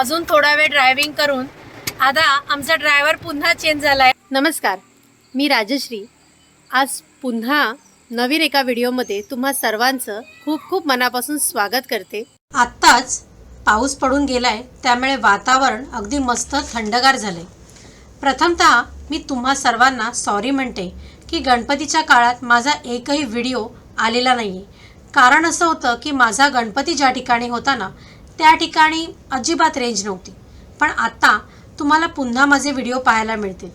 अजून थोडा वेळ ड्रायव्हिंग करून. आता आमचा ड्रायव्हर पुन्हा चेंज झाला आहे नमस्कार मी राजश्री. आज पुन्हा नवीन एका व्हिडिओमध्ये तुम्हा सर्वांचं खूप खूप मनापासून स्वागत करते. आत्ताच पाऊस पडून गेलाय त्यामुळे वातावरण अगदी मस्त थंडगार झाले प्रथमतः मी तुम्हा सर्वांना सॉरी म्हणते की गणपतीच्या काळात माझा एकही व्हिडिओ आलेला नाही आहे कारण असं होतं की माझा गणपती ज्या ठिकाणी होता ना त्या ठिकाणी अजिबात रेंज नव्हती. पण आता तुम्हाला पुन्हा माझे व्हिडिओ पाहायला मिळतील.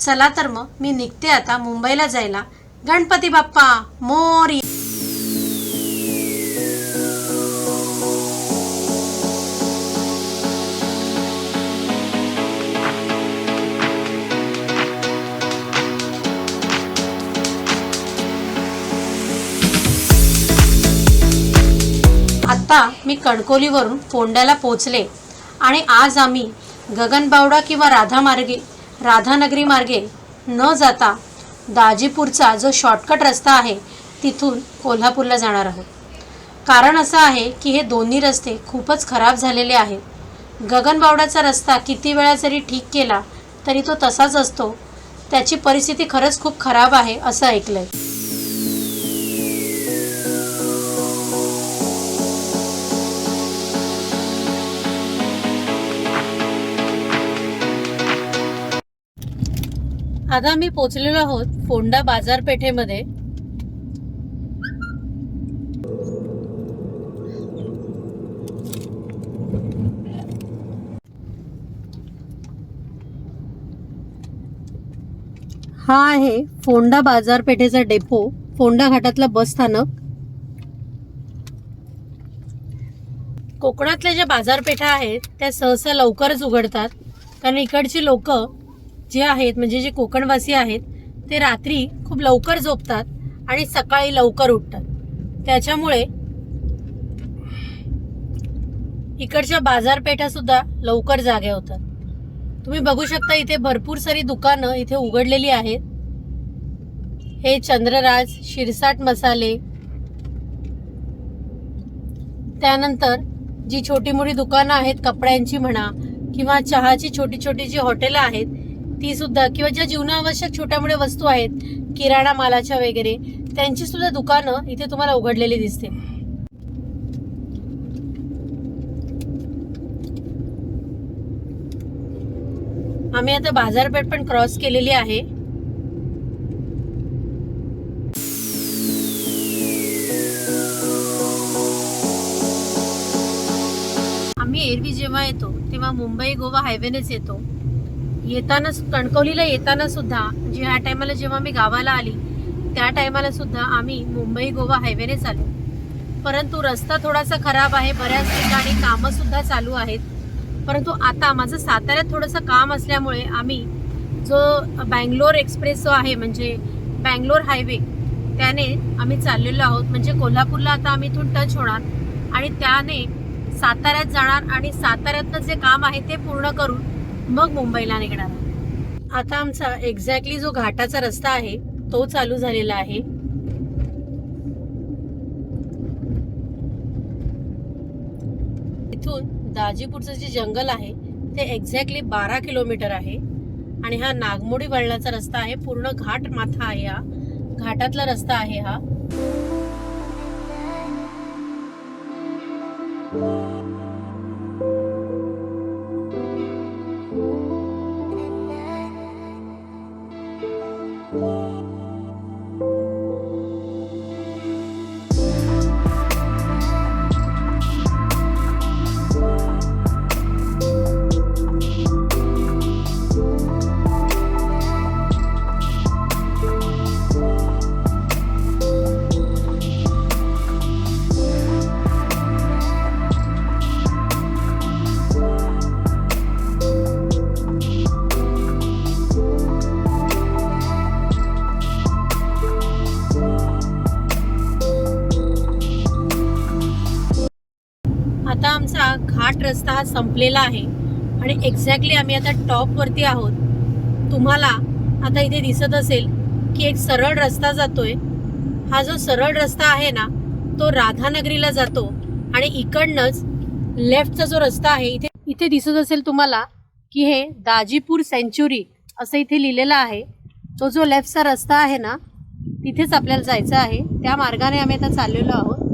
चला तर मग मी निघते आता मुंबईला जायला. गणपती बाप्पा मोरी आत्ता मी कणकोलीवरून फोंड्याला पोचले. आणि आज आम्ही गगनबावडा किंवा राधा मार्गे राधानगरी मार्गे न जाता दाजीपूरचा जो शॉर्टकट रस्ता आहे तिथून कोल्हापूरला जाणार आहोत. कारण असं आहे की हे दोन्ही रस्ते खूपच खराब झालेले आहेत. गगनबावड्याचा रस्ता किती वेळा जरी ठीक केला तरी तो तसाच असतो. त्याची परिस्थिती खरंच खूप खराब आहे असं ऐकलं आहे आता आम्ही पोचलेलो आहोत फोंडा बाजारपेठेमध्ये. हा आहे फोंडा बाजारपेठेचा डेपो फोंडा घाटातला बस स्थानक. कोकणातल्या ज्या बाजारपेठा आहेत त्या सहसा लवकरच उघडतात. कारण इकडची लोक जे आहेत म्हणजे जे कोकणवासी आहेत ते रात्री खूप लवकर झोपतात आणि सकाळी लवकर उठतात. त्याच्यामुळे इकडच्या बाजारपेठा सुद्धा लवकर जाग्या होतात. तुम्ही बघू शकता इथे भरपूर सारी दुकानं इथे उघडलेली आहेत. हे चंद्रराज शिरसाट मसाले. त्यानंतर जी छोटी मोठी दुकानं आहेत कपड्यांची म्हणा किंवा चहाची छोटी छोटी जी हॉटेलं आहेत ती सुद्धा किंवा ज्या जीवनावश्यक छोट्या मोठ्या वस्तू आहेत किराणा मालाच्या वगैरे त्यांची सुद्धा दुकानं इथे तुम्हाला उघडलेली दिसते. आम्ही आता बाजारपेठ पण क्रॉस केलेली आहे. आम्ही एरवी जेव्हा येतो तेव्हा मुंबई गोवा हायवेनेच येतो. येताना कणकवलीला येताना सुद्धा जे ह्या टायमाला जेव्हा मी गावाला आली त्या टायमाला सुद्धा आम्ही मुंबई गोवा हायवेने आलो परंतु रस्ता थोडासा खराब आहे बऱ्याच ठिकाणी कामं सुद्धा चालू आहेत. परंतु आता माझं साताऱ्यात थोडंसं काम असल्यामुळे आम्ही जो बँगलोर एक्सप्रेस जो आहे म्हणजे बँगलोर हायवे त्याने आम्ही चाललेलो आहोत. म्हणजे कोल्हापूरला आता आम्ही इथून टच होणार आणि त्याने साताऱ्यात जाणार आणि साताऱ्यातनं जे काम आहे ते पूर्ण करून मग मुंबईला निघणार. आता आमचा एक्झॅक्टली जो घाटाचा रस्ता आहे तो चालू झालेला आहे. इथून दाजीपूरचं जे जंगल आहे ते एक्झॅक्टली बारा किलोमीटर आहे. आणि हा नागमोडी वळणाचा रस्ता आहे पूर्ण घाट माथा आहे हा. घाटातला रस्ता आहे हा. संपलेला आहे. आणि एक्झॅक्टली आम्ही आता टॉपवरती आहोत. तुम्हाला आता इथे दिसत असेल की एक सरळ रस्ता जातोय. हा जो सरळ रस्ता आहे ना तो राधानगरीला जातो. आणि इकडनंच लेफ्टचा जो रस्ता आहे इथे इथे दिसत असेल तुम्हाला की हे दाजीपूर सेंच्युरी असं इथे लिहिलेलं आहे. तो जो लेफ्टचा रस्ता आहे ना तिथेच आपल्याला जायचं आहे. त्या मार्गाने आम्ही आता चाललेलो आहोत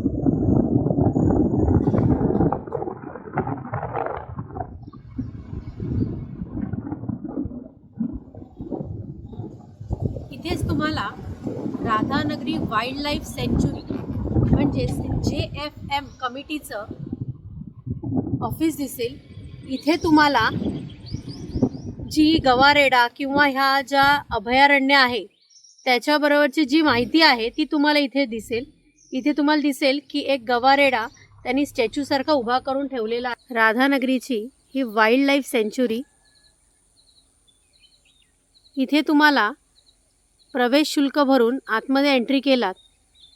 इथेच तुम्हाला राधानगरी वाईल्ड लाईफ सेंच्युरी म्हणजेच जे एफ एम कमिटीचं ऑफिस दिसेल. इथे तुम्हाला जी गवारेडा किंवा ह्या ज्या अभयारण्य आहे त्याच्याबरोबरची जी माहिती आहे ती तुम्हाला इथे दिसेल. इथे तुम्हाला दिसेल की एक गवारेडा त्यांनी स्टॅच्यूसारखा उभा करून ठेवलेला आहे. राधानगरीची ही वाईल्ड लाईफ सेंच्युरी इथे तुम्हाला प्रवेश शुल्क भरून आतमध्ये एंट्री केलात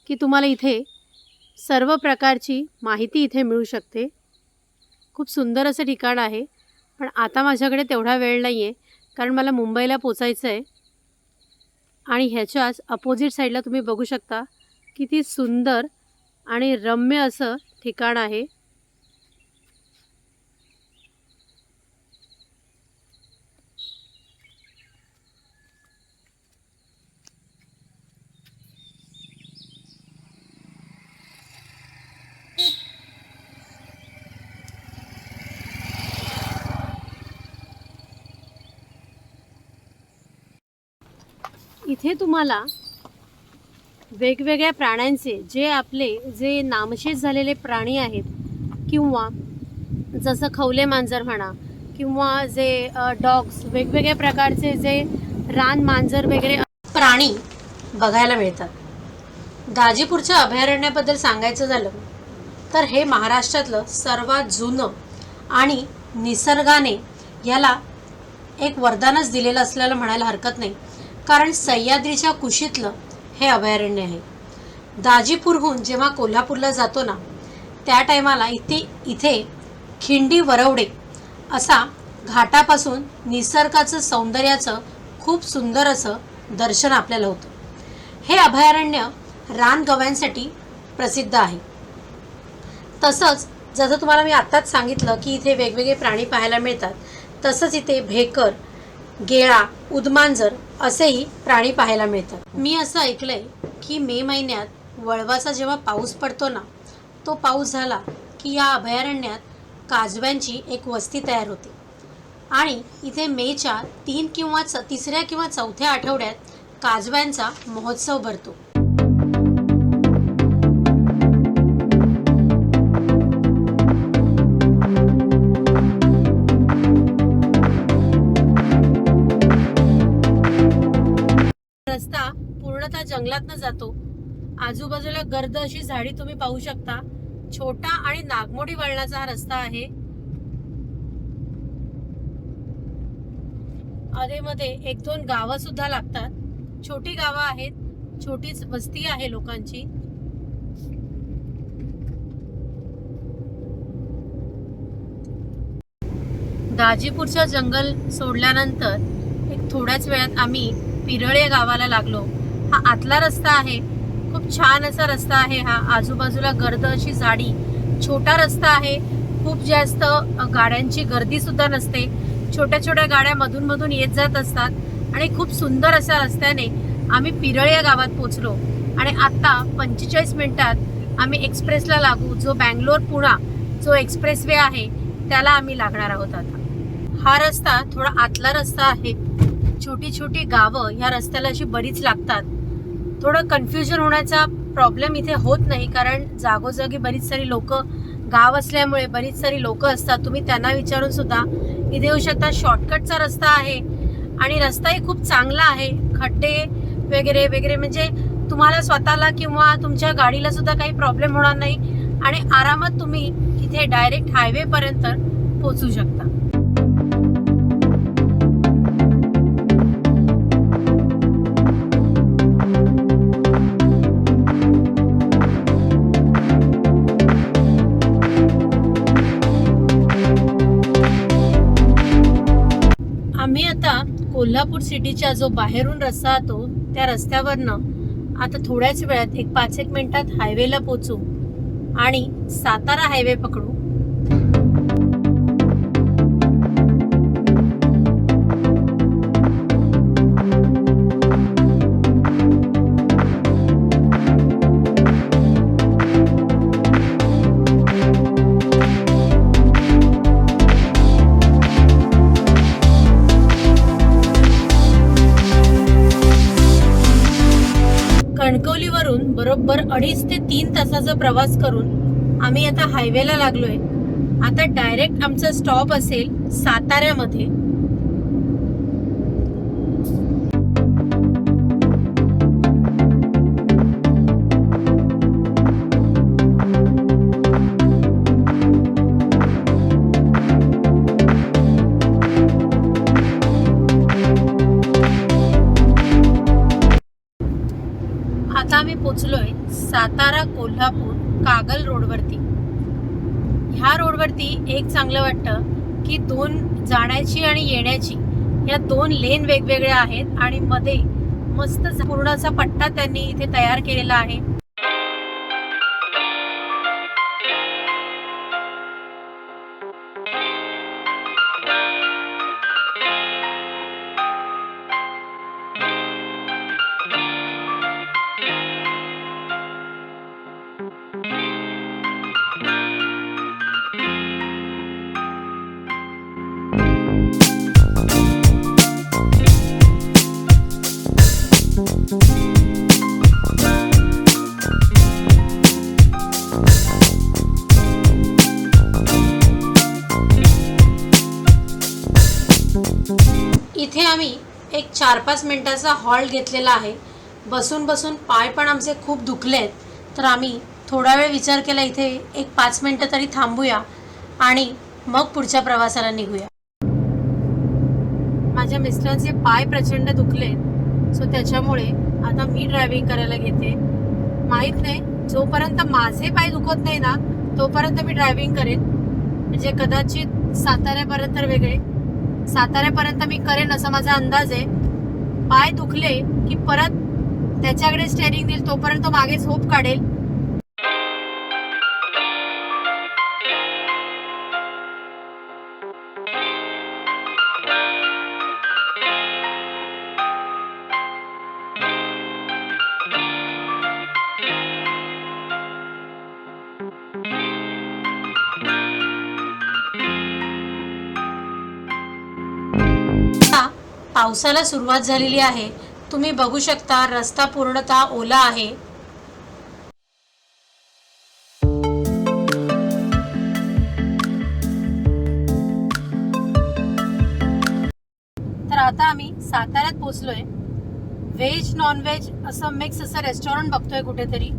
की तुम्हाला इथे सर्व प्रकारची माहिती इथे मिळू शकते. खूप सुंदर असं ठिकाण आहे पण आता माझ्याकडे तेवढा वेळ नाही आहे कारण मला मुंबईला पोचायचं आहे आणि ह्याच्याच अपोजिट साईडला तुम्ही बघू शकता किती सुंदर आणि रम्य असं ठिकाण आहे. इथे तुम्हाला वेगवेगळ्या प्राण्यांचे जे आपले जे नामशेष झालेले प्राणी आहेत किंवा जसं खवले मांजर म्हणा किंवा जे डॉग्स वेगवेगळ्या प्रकारचे जे रान मांजर वगैरे प्राणी बघायला मिळतात. गाजीपूरच्या अभयारण्याबद्दल सांगायचं झालं तर हे महाराष्ट्रातलं सर्वात जुनं आणि निसर्गाने याला एक वरदानच दिलेलं असल्याला म्हणायला हरकत नाही. कारण सह्याद्रीच्या कुशीतलं हे अभयारण्य आहे. दाजीपूरहून जेव्हा कोल्हापूरला जातो ना त्या टायमाला इथे इथे खिंडी वरवडे असा घाटापासून निसर्गाचं सौंदर्याचं खूप सुंदर असं दर्शन आपल्याला होतं. हे अभयारण्य रानगव्यांसाठी प्रसिद्ध आहे. तसंच जसं तुम्हाला मी आत्ताच सांगितलं की इथे वेगवेगळे प्राणी पाहायला मिळतात तसंच इथे भेकर गेळा उदमांजर असेही प्राणी पाहायला मिळतात. मी असं ऐकलंय की मे महिन्यात वळवाचा जेव्हा पाऊस पडतो ना तो पाऊस झाला की या अभयारण्यात काजव्यांची एक वस्ती तयार होते. आणि इथे मेच्या तीन किंवा च तिसऱ्या किंवा चौथ्या आठवड्यात काजव्यांचा महोत्सव भरतो. जंगलातनं जातो. आजूबाजूला गर्द अशी झाडी तुम्ही पाहू शकता. छोटा आणि नागमोडी वळणाचा हा रस्ता आहे. अधेमध्ये एक दोन गावं सुद्धा लागतात. छोटी गावं आहेत. छोटीच वस्ती आहे लोकांची. दाजीपूरच्या जंगल सोडल्यानंतर एक थोड्याच वेळात आम्ही पिरळे गावाला लागलो. हा आतला रस्ता आहे. खूप छान असा रस्ता आहे हा. आजूबाजूला गर्द अशी झाडी छोटा रस्ता आहे. खूप जास्त गाड्यांची गर्दी सुद्धा नसते. छोट्या छोट्या गाड्या मधून मधून येत जात असतात आणि खूप सुंदर अशा रस्त्याने आम्ही पिरळ या गावात पोचलो. आणि आता पंचेचाळीस मिनिटात आम्ही एक्सप्रेसला लागू. जो बँगलोर पुणा जो एक्सप्रेस वे आहे त्याला आम्ही लागणार आहोत आता. हा रस्ता थोडा आतला रस्ता आहे. छोटी छोटी गावं ह्या रस्त्याला अशी बरीच लागतात. थोडं कन्फ्युजन होण्याचा प्रॉब्लेम इथे होत नाही कारण जागोजागी बरीच सारी लोक गाव असल्यामुळे बरीच सारी लोक असतात. तुम्ही त्यांना विचारून सुद्धा इथे येऊ शकता. शॉर्टकटचा रस्ता आहे आणि रस्ताही खूप चांगला आहे. खड्डे वगैरे वगैरे म्हणजे तुम्हाला स्वतःला किंवा तुमच्या गाडीला सुद्धा काही प्रॉब्लेम होणार नाही आणि आरामात तुम्ही इथे डायरेक्ट हायवे पर्यंत शकता. कोल्हापूर सिटीच्या जो बाहेरून रस्ता येतो त्या रस्त्यावरनं आता थोड्याच वेळात एक पाच एक मिनिटात हायवेला पोचू आणि सातारा हायवे पकडू. कणकवलीवरून बरोबर अडीच ते तीन तासाचा प्रवास करून आम्ही आता हायवेला लागलोय. आता डायरेक्ट आमचा स्टॉप असेल साताऱ्यामध्ये. कोल्हापूर कागल रोडवरती. ह्या रोडवरती एक चांगलं वाटतं की दोन जाण्याची आणि येण्याची या दोन लेन वेगवेगळ्या आहेत आणि मध्ये मस्त पूर्णाचा पट्टा त्यांनी इथे तयार केलेला आहे. आम्ही एक चार पाच मिनटाचा हॉल्ट घेतलेला आहे. बसून बसून पाय पण आमचे खूप दुखले आहेत तर आम्ही थोडा वेळ विचार केला इथे एक पाच मिनटं तरी थांबूया आणि मग पुढच्या प्रवासाला निघूया. माझ्या मिस्टरांचे पाय प्रचंड दुखले सो त्याच्यामुळे आता मी ड्रायव्हिंग करायला घेते. माहीत नाही जोपर्यंत माझे पाय दुखत नाही ना तोपर्यंत मी ड्रायव्हिंग करेन. म्हणजे कदाचित साताऱ्यापर्यंत वेगळे. साताऱ्यापर्यंत मी करेन असा माझा अंदाज आहे. पाय दुखले की परत त्याच्याकडे स्टेअरिंग देईल तोपर्यंत तो मागे झोप काढेल. पावसाला सुरुवात झालेली आहे. तुम्ही बघू शकता रस्ता पूर्णतः ओला आहे. तर आता आम्ही साताऱ्यात पोचलोय व्हेज नॉनव्हेज असं मिक्स असं रेस्टॉरंट बघतोय कुठेतरी.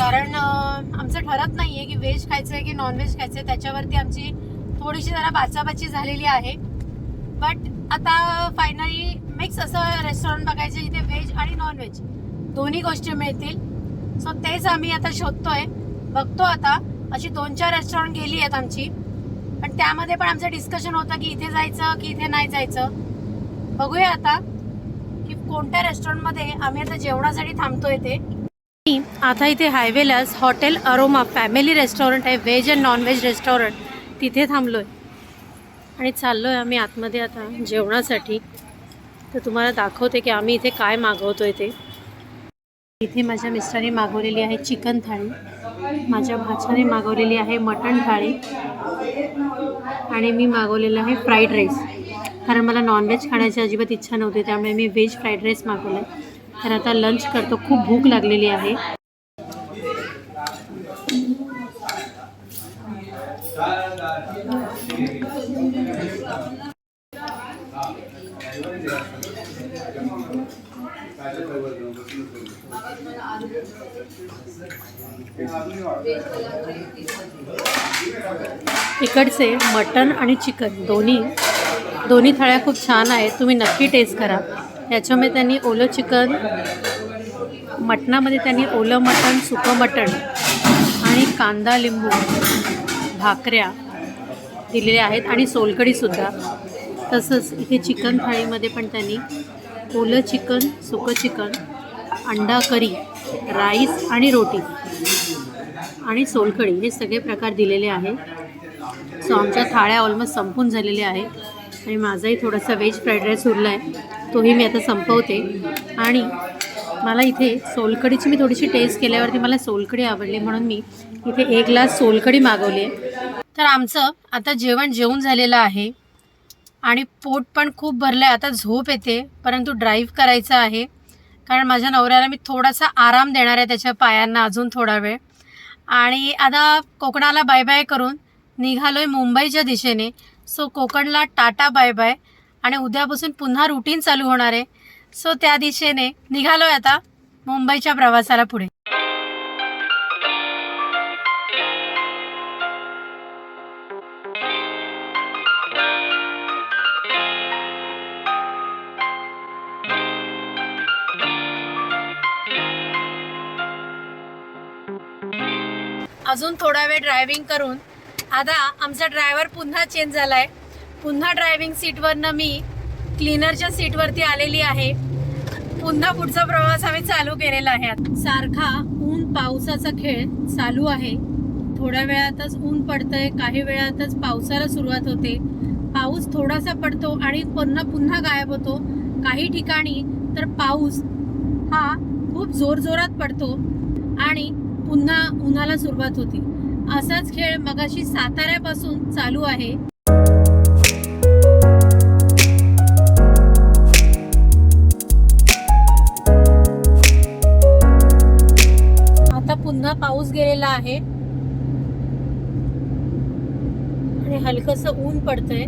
कारण आमचं ठरत नाहीये की व्हेज खायचंय की नॉनव्हेज खायचंय. त्याच्यावरती आमची थोडीशी जरा बाचाबाची झालेली आहे. बट आता फायनली मिक्स असं रेस्टॉरंट बघायचं जिथे व्हेज आणि नॉन व्हेज दोन्ही गोष्टी मिळतील. सो तेच आम्ही आता शोधतोय. बघतो आता. अशी दोन चार रेस्टॉरंट गेली आहेत आमची. पण त्यामध्ये पण आमचं डिस्कशन होतं की इथे जायचं की इथे नाही जायचं. बघूया आता की कोणत्या रेस्टॉरंटमध्ये आम्ही आता जेवणासाठी थांबतोय ते. आता इथे हायवेलाच हॉटेल अरोमा फॅमिली रेस्टॉरंट आहे. Veg and non veg restaurant तिथे थांबलोय. आणि चाललो आहे आम्ही आतमध्ये आता जेवणासाठी. तर तुम्हाला दाखवते की आम्ही इथे काय मागवतो आहे ते. इथे माझ्या मिस्टरांनी मागवलेली आहे चिकन थाळी. माझ्या भाच्याने मागवलेली आहे मटण थाळी. आणि मी मागवलेलं आहे फ्राईड राईस. कारण मला नॉनव्हेज खाण्याची अजिबात इच्छा नव्हती त्यामुळे मी व्हेज फ्राईड राईस मागवलं तर आता लंच करतो. खूप भूक लागलेली आहे. इकडचे मटन आणि चिकन दोन्ही दोन्ही थाळ्या खूप छान आहेत. तुम्ही नक्की टेस्ट करा. याच्यामध्ये त्यांनी ओलं चिकन मटणामध्ये त्यांनी ओलं मटण सुकं मटण आणि कांदा लिंबू भाकऱ्या दिलेल्या आहेत आणि सोलकडीसुद्धा तसंच इथे चिकन थाळीमध्ये पण त्यांनी ओलं चिकन सुकं चिकन अंडा करी राईस आणि रोटी. आणि सोलकढी हे सगळे प्रकार दिलेले आहेत. सो आमच्या थाळ्या ऑलमोस्ट संपून झालेल्या आहे आणि माझाही थोडासा व्हेज फ्राईड राईस उरला आहे तोही मी आता संपवते. आणि मला इथे सोलकडीची मी थोडीशी टेस्ट केल्यावरती मला सोलकडी आवडली म्हणून मी इथे एक ग्लास सोलकडी मागवली आहे. तर आमचं आता जेवण जेवून झालेलं आहे. आणि पोट पण खूप भरलं आहे आता झोप येते परंतु ड्राईव्ह करायचं आहे. कारण माझ्या नवऱ्याला मी थोडासा आराम देणार आहे त्याच्या पायांना अजून थोडा वेळ. आणि आता कोकणाला बाय बाय करून निघालोय मुंबईच्या दिशेने. सो कोकणला टाटा बाय बाय आणि उद्यापासून पुन्हा रुटीन चालू होणार आहे. सो त्या दिशेने निघालोय आता मुंबईच्या प्रवासाला पुढे. अजून थोडा वेळ ड्रायव्हिंग करून. आता आमचा ड्रायव्हर पुन्हा चेंज झाला आहे पुन्हा ड्रायव्हिंग सीटवरनं मी क्लीनरच्या सीटवरती आलेली आहे. पुन्हा पुढचा प्रवास आम्ही चालू केलेला आहे. सारखा ऊन पावसाचा खेळ चालू आहे. थोड्या वेळातच ऊन पडतंय काही वेळातच पावसाला सुरुवात होते. पाऊस थोडासा पडतो आणि पुन्हा पुन्हा गायब होतो. काही ठिकाणी तर पाऊस हा खूप जोरजोरात पडतो. आणि पुन्हा उन्हाला सुरुवात होती. असाच खेळ मगाशी साताऱ्यापासून चालू आहे. आता पुन्हा पाऊस गेलेला आहे. आणि हलकस ऊन पडतंय.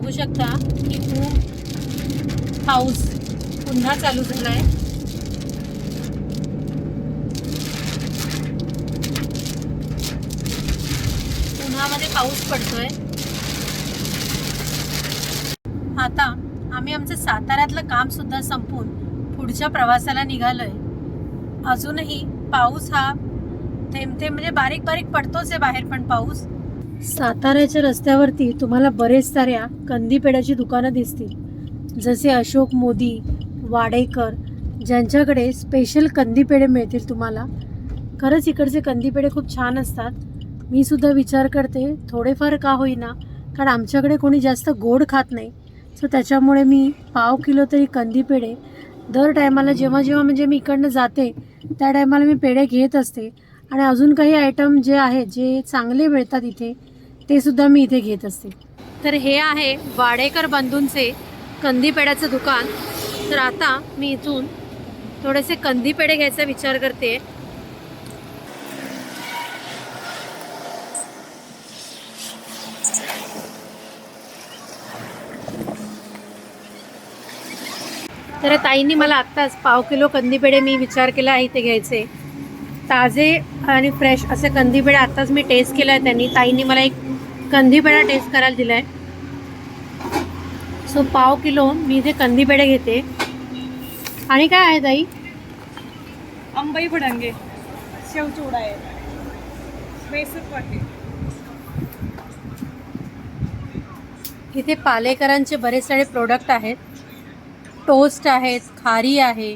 बघू शकता की खूप पाऊस पुन्हा चालू झालाय. उन्हामध्ये पाऊस पडतोय. आता आम्ही आमचं साताऱ्यातलं काम सुद्धा संपवून पुढच्या प्रवासाला निघालोय. अजूनही पाऊस हा थेंब थेंब म्हणजे बारीक बारीक पडतोच आहे बाहेर पण पाऊस साताऱ्याच्या रस्त्यावरती तुम्हाला बरेच साऱ्या कंदीपेड्याची दुकानं दिसतील. जसे अशोक मोदी वाडेकर ज्यांच्याकडे स्पेशल कंदीपेढे मिळतील तुम्हाला. खरंच इकडचे कंदीपेढे खूप छान असतात. मी सुद्धा विचार करते थोडेफार का होईना कारण आमच्याकडे कोणी जास्त गोड खात नाही. सो त्याच्यामुळे मी पाव किलो तरी कंदीपेढे दर टायमाला जेव्हा जेव्हा म्हणजे मी इकडनं जाते त्या टायमाला मी पेढे घेत असते. आणि अजून काही आयटम जे आहेत जे चांगले मिळतात इथे ते सुद्धा मी इथे घेत असते. तर हे आहे वाडेकर बंधूंचे कंदीपेढ्याचं दुकान. तर आता मी इथून थोडेसे कंदीपेढे घ्यायचा विचार करते. तर ताईंनी मला आत्ताच पाव किलो कंदीपेढे मी विचार केला आहे इथे घ्यायचे. ताजे आणि फ्रेश असे कंदीपेढे आत्ताच मी टेस्ट केला आहे त्यांनी. ताईंनी मला एक कंदीपेढा टेस्ट करायला दिला आहे सो पाव किलो मी इथे कंदीपेढे घेते. आणि काय आहे ताई? अंबाई भडंगे शेवचिवडा आहे. बेसन वाटे. इथे पालेकरांचे बरेच सारे प्रोडक्ट आहेत. टोस्ट आहेत खारी आहे.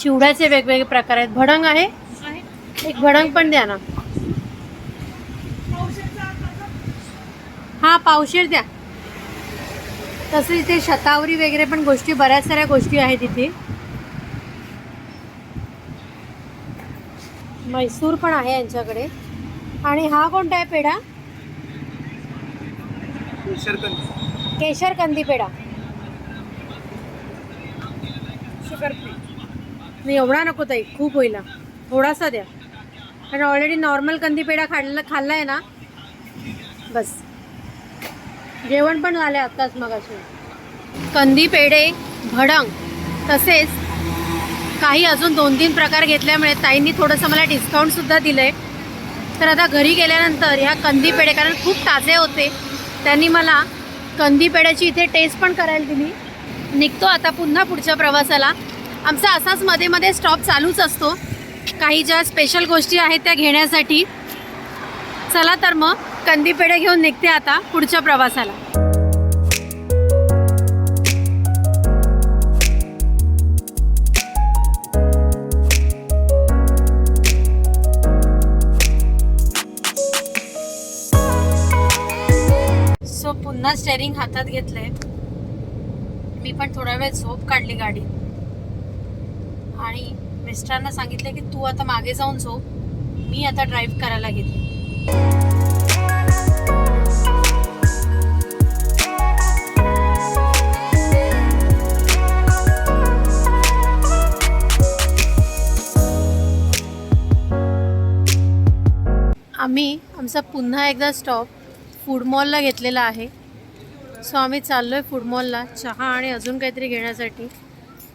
चिवड्याचे वेगवेगळे प्रकार आहेत. भडंग आहे. एक भडंग पण द्या ना. हा पावशेर द्या. तसं इथे शतावरी वगैरे पण गोष्टी बऱ्याच साऱ्या गोष्टी आहेत इथे. मैसूर पण आहे यांच्याकडे. आणि हा कोणता आहे पेढा? केशर कंदी पेढा. नाही एवढा नको ताई खूप होईल. थोडासा द्या. कारण ऑलरेडी नॉर्मल कंदी पेढा खाल्ला खाल्ला आहे ना. बस. जेवण पण झालं आत्ताच मग कंदी पेढे भडंग तसेच काही अजून दोन तीन प्रकार घेतल्यामुळे ताईंनी थोडंसं मला डिस्काउंटसुद्धा दिलं आहे तर आता घरी गेल्यानंतर ह्या कंदी पेढे कारण खूप ताजे होते त्यांनी मला कंदी पेढ्याची इथे टेस्ट पण करायला दिली. निघतो आता पुन्हा पुढच्या प्रवासाला. आमचा असाच मध्ये मध्ये स्टॉप चालूच असतो. काही ज्या स्पेशल गोष्टी आहेत त्या घेण्यासाठी. चला तर मग. कंदी पेढे घेऊन निघते आता पुढच्या प्रवासाला. सो पुन्हा स्टेअरिंग हातात घेतलंय. मी पण थोडा वेळ झोप काढली गाडी. आणि मिस्टरांना सांगितलं की तू आता मागे जाऊन झोप. मी आता ड्राईव्ह करायला घेते आम्ही आमचा पुन्हा एकदा स्टॉप फूड मॉलला घेतलेला आहे. सो आम्ही चाललो आहे फूड मॉलला चहा आणि अजून काहीतरी घेण्यासाठी.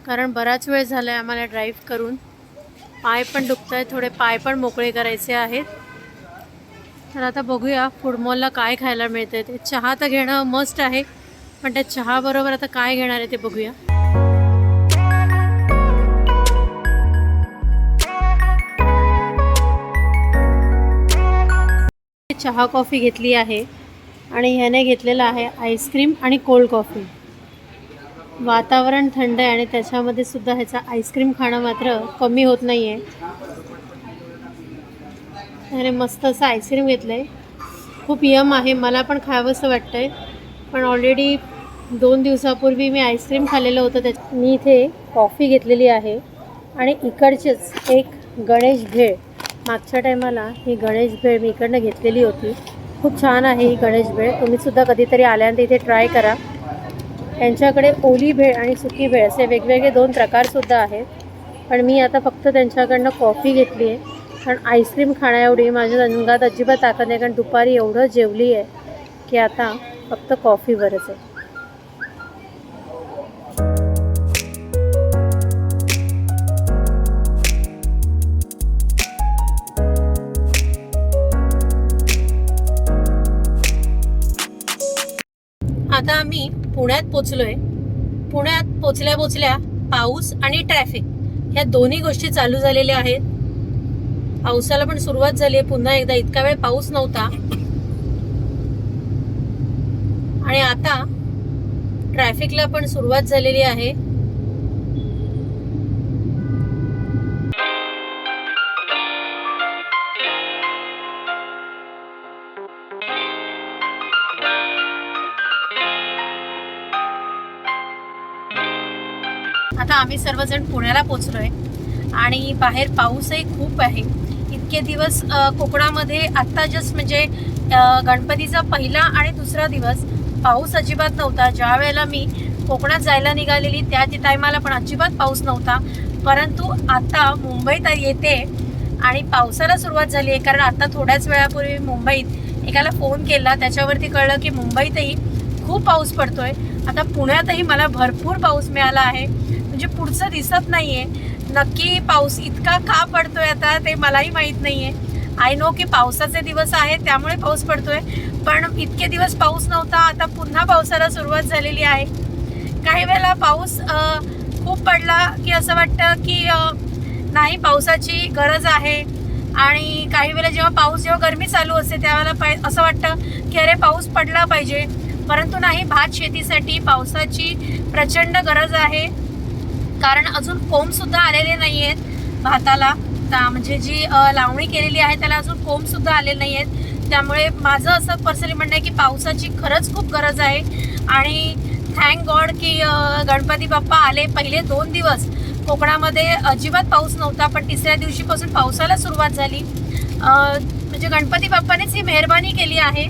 कारण बराच वेळ झाला आहे आम्हाला ड्राईव्ह करून. पाय पण दुखत आहे थोडे पाय पण मोकळे करायचे आहेत. तर आता बघूया फूड मॉलला काय खायला मिळतं ते चहा तर घेणं मस्ट आहे पण त्या चहाबरोबर आता काय घेणार आहे ते बघूया. चहा कॉफी घेतली आहे आणि ह्याने घेतलेलं आहे आईस्क्रीम आणि कोल्ड कॉफी. वातावरण थंड आहे आणि त्याच्यामध्ये सुद्धा ह्याचा आईस्क्रीम खाणं मात्र कमी होत नाही आहे त्याने मस्त असं आईस्क्रीम घेतलं आहे खूप यम आहे मला पण खावंसं वाटतं आहे पण ऑलरेडी दोन दिवसापूर्वी मी आईस्क्रीम खाल्लेलं होतं त्या मी इथे कॉफी घेतलेली आहे आणि इकडचेच एक गणेश भेळ. मागच्या टायमाला ही गणेश भेळ मी इकडनं घेतलेली होती. खूप छान आहे ही गणेश भेळ. तुम्हीसुद्धा कधीतरी आल्यानंतर इथे ट्राय करा. त्यांच्याकडे ओली भेळ आणि सुकी भेळ असे वेगवेगळे दोन प्रकारसुद्धा आहेत. पण मी आता फक्त त्यांच्याकडनं कॉफी घेतली आहे. कारण आईस्क्रीम खाण्याएवढी माझ्या अंगात अजिबात ताकद नाही कारण दुपारी एवढं जेवली आहे की आता फक्त कॉफीवरच आहे. पुण्यात पोचलोय. पुण्यात पोचल्या पोचल्या पाऊस आणि ट्रॅफिक ह्या दोन्ही गोष्टी चालू झालेल्या आहेत. पावसाला पण सुरुवात झाली आहे. पुन्हा एकदा इतका वेळ पाऊस नव्हता. आणि आता ट्रॅफिकला पण सुरुवात झालेली आहे. आम्ही सर्वजण पुण्याला पोचलोय. आणि बाहेर पाऊसही खूप आहे. इतके दिवस कोकणामध्ये आत्ता जस्ट म्हणजे गणपतीचा पहिला आणि दुसरा दिवस पाऊस अजिबात नव्हता. ज्या वेळेला मी कोकणात जायला निघालेली त्या टायमाला पण अजिबात पाऊस नव्हता. परंतु आता मुंबईत येते आणि पावसाला सुरुवात झाली आहे. कारण आता थोड्याच वेळापूर्वी मुंबईत एकाला फोन केला. त्याच्यावरती कळलं की मुंबईतही खूप पाऊस पडतोय. आता पुण्यातही मला भरपूर पाऊस मिळाला आहे. म्हणजे पुढचं दिसत नाहीये. नक्की पाऊस इतका का पडतोय आता ते मलाही माहीत नाहीये. आय नो की पावसाचे दिवस आहेत त्यामुळे पाऊस पडतोय. पण इतके दिवस पाऊस नव्हता आता पुन्हा पावसाला सुरुवात झालेली आहे. काही वेळेला पाऊस खूप पडला की असं वाटतं की नाही पावसाची गरज आहे. आणि काही वेळेला जेव्हा पाऊस जेव्हा गरमी चालू असते त्यावेळेला पाय असं वाटतं की अरे पाऊस पडला पाहिजे. परंतु नाही भात शेतीसाठी पावसाची प्रचंड गरज आहे. कारण अजून कोंब सुद्धा आलेले नाही आहेत भाताला म्हणजे जी लावणी केलेली आहे त्याला अजून कोंब सुद्धा आलेले नाही आहेत त्यामुळे माझं असं पर्सनली म्हणणं आहे की पावसाची खरंच खूप गरज आहे. आणि थँक गॉड की गणपती बाप्पा आले पहिले दोन दिवस. कोकणामध्ये अजिबात पाऊस नव्हता पण तिसऱ्या दिवशीपासून पावसाला सुरुवात झाली. म्हणजे गणपती बाप्पानेच ही मेहरबानी केली आहे.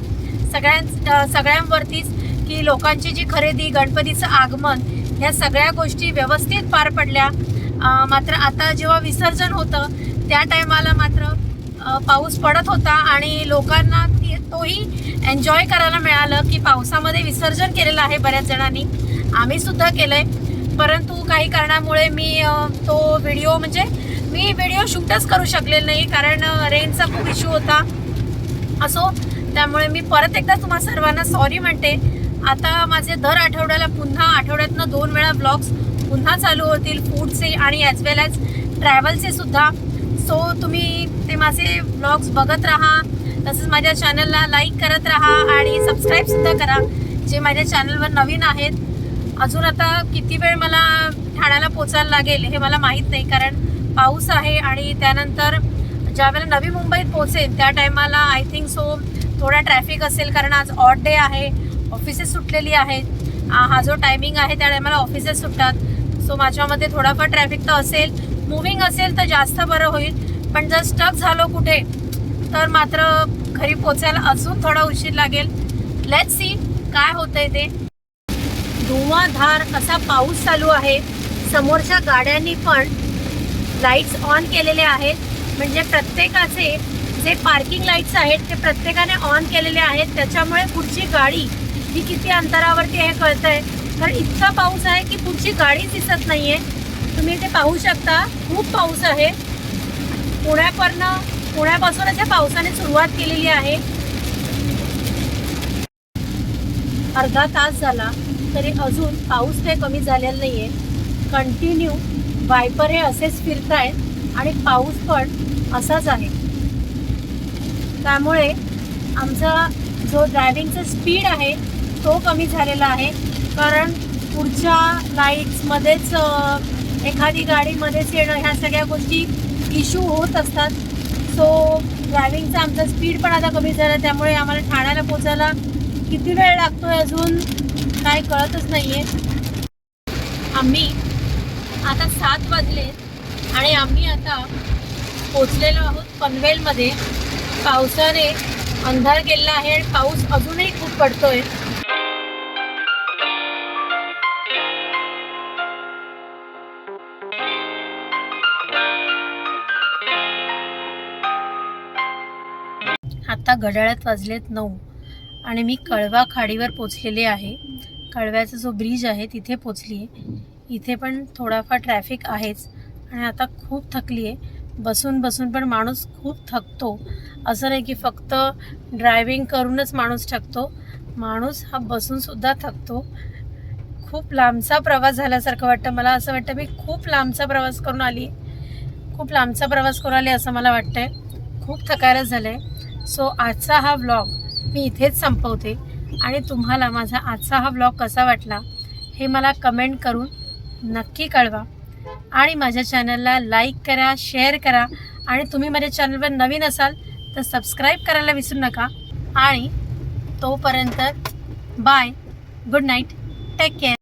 सगळ्यां सगळ्यांवरतीच की लोकांची जी खरेदी गणपतीचं आगमन ह्या सगळ्या गोष्टी व्यवस्थित पार पडल्या. मात्र आता जेव्हा विसर्जन होतं त्या टायमाला मात्र पाऊस पडत होता आणि लोकांना तोही एन्जॉय करायला मिळालं की पावसामध्ये विसर्जन केलेलं आहे बऱ्याच जणांनी. आम्ही सुद्धा केलंय. परंतु काही कारणामुळे मी तो व्हिडिओ म्हणजे मी व्हिडिओ शूटच करू शकले नाही कारण रेनचा रेंजचा खूप इश्यू होता. असो त्यामुळे मी परत एकदा तुम्हा सर्वांना सॉरी म्हणते. आता माझे दर आठवड्याला पुन्हा आठवड्यातनं दोन वेळा ब्लॉग्स पुन्हा चालू होतील फूडचे आणि ॲज वेल ॲज ट्रॅव्हलचे सुद्धा. सो तुम्ही ते माझे ब्लॉग्स बघत राहा. तसंच माझ्या चॅनलला लाईक करत राहा आणि सबस्क्राईबसुद्धा करा जे माझ्या चॅनलवर नवीन आहेत. अजून आता किती वेळ मला ठाण्याला पोचायला लागेल हे मला माहीत नाही कारण पाऊस आहे आणि त्यानंतर ज्या वेळेला नवी मुंबईत पोहोचेल त्या टायमाला आय थिंक सो थोडा ट्रॅफिक असेल कारण आज ऑड डे आहे. ऑफिसेस सुटलेली आहेत. हा जो टायमिंग आहे त्या टायमाला ऑफिसेस सुटतात. सो माझ्यामध्ये थोडाफार ट्रॅफिक तर असेल. मुव्हिंग असेल तर जास्त बरं होईल. पण जर स्टक झालो कुठे तर मात्र घरी पोचायला अजून थोडा उशीर लागेल. लेट सी काय होतंय ते. धुवाधार असा पाऊस चालू आहे. समोरच्या गाड्यांनी पण लाईट्स ऑन केलेले आहेत. म्हणजे प्रत्येकाचे जे पार्किंग लाईट्स आहेत ते प्रत्येकाने ऑन केलेले आहेत. त्याच्यामुळे पुढची गाडी ही किती अंतरावरती आहे कळतंय. तर इतका पाऊस आहे की पुढची गाडी दिसत नाहीये. तुम्ही ते पाहू शकता खूप पाऊस आहे. पुण्यापर्यंत पुण्यापासूनच या पावसाने सुरुवात केलेली आहे. अर्धा तास झाला तरी अजून पाऊस काही कमी झालेला नाहीये. कंटिन्यू वायपर हे असेच फिरत आहेत आणि पाऊस पण असाच आहे. त्यामुळे आमचा जो ड्रायव्हिंगचा स्पीड आहे तो कमी झालेला आहे. कारण पुढच्या लाईट्समध्येच एखादी गाडीमध्येच येणं ह्या सगळ्या गोष्टी इश्यू होत असतात. सो ड्रायव्हिंगचा आमचा स्पीड पण आता कमी झाला. त्यामुळे आम्हाला ठाण्याला पोचायला किती वेळ लागतोय अजून काय कळतच नाहीये. आम्ही आता सात वाजले आणि आम्ही आता पोचलेलो आहोत पनवेलमध्ये. पावसाने अंधार केलेला आहे आणि पाऊस अजूनही खूप पडतो आहे आता घड्याळ्यात वाजलेत नऊ आणि मी कळवा खाडीवर पोचलेले आहे. कळव्याचा जो ब्रिज आहे तिथे पोचली आहे इथे पण थोडाफार ट्रॅफिक आहेच आणि आता खूप थकली आहे बसून बसून पण माणूस खूप थकतो. असं नाही की फक्त ड्रायव्हिंग करूनच माणूस थकतो. माणूस हा बसूनसुद्धा थकतो. खूप लांबचा प्रवास झाल्यासारखं वाटतं. मला असं वाटतं मी खूप लांबचा प्रवास करून आली. खूप लांबचा प्रवास करून आली असं मला वाटतं आहे खूप थकायला झालं आहे सो आजचा हा व्लॉग मी इथेच संपवते. आणि तुम्हाला माझा आजचा हा व्लॉग कसा वाटला हे मला कमेंट करून नक्की कळवा. आणि माझ्या चॅनलला लाईक करा शेअर करा. आणि तुम्ही माझ्या चॅनलवर नवीन असाल तर सबस्क्राईब करायला विसरू नका. आणि तोपर्यंत bye good night take care